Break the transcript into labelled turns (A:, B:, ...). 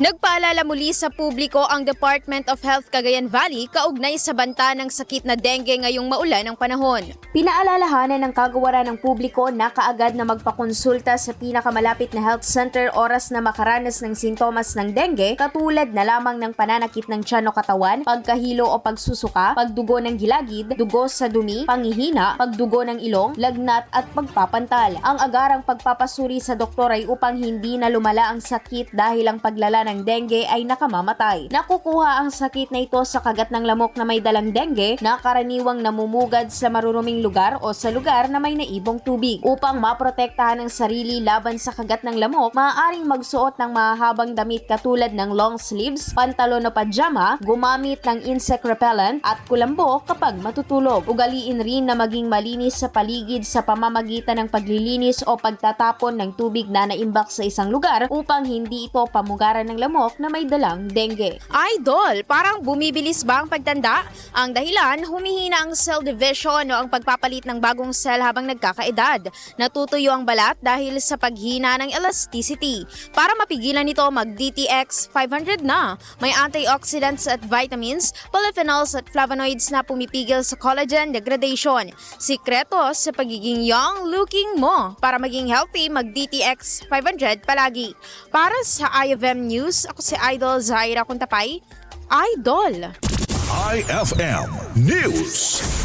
A: Nagpaalala muli sa publiko ang Department of Health Cagayan Valley kaugnay sa banta ng sakit na dengue ngayong maulan ng panahon.
B: Pinaalalahanan ng kagawaran ng publiko na kaagad na magpakonsulta sa pinakamalapit na health center oras na makaranas ng sintomas ng dengue katulad na lamang ng pananakit ng tiyan o katawan, pagkahilo o pagsusuka, pagdugo ng gilagid, dugo sa dumi, pangihina, pagdugo ng ilong, lagnat at pagpapantal. Ang agarang pagpapasuri sa doktor ay upang hindi na lumala ang sakit dahil ang paglala ng dengue ay nakamamatay. Nakukuha ang sakit na ito sa kagat ng lamok na may dalang dengue na karaniwang namumugad sa maruruming lugar o sa lugar na may naibong tubig. Upang maprotektahan ang sarili laban sa kagat ng lamok, maaaring magsuot ng mahahabang damit katulad ng long sleeves, pantalon o pajama, gumamit ng insect repellent at kulambo kapag matutulog. Ugaliin rin na maging malinis sa paligid sa pamamagitan ng paglilinis o pagtatapon ng tubig na naimbak sa isang lugar upang hindi ito pamugaran ng lamok na may dalang dengue.
A: Idol, parang bumibilis ba ang pagtanda? Ang dahilan, humihina ang cell division o ang pagpapalit ng bagong cell habang nagkakaedad. Natutuyo ang balat dahil sa paghina ng elasticity. Para mapigilan ito, mag-DTX 500 na. May antioxidants at vitamins, polyphenols at flavonoids na pumipigil sa collagen degradation. Sikreto sa pagiging young looking mo. Para maging healthy, mag-DTX 500 palagi. Para sa IFM News, ako si Idol Zaira Kuntapay. Idol!
C: IFM News.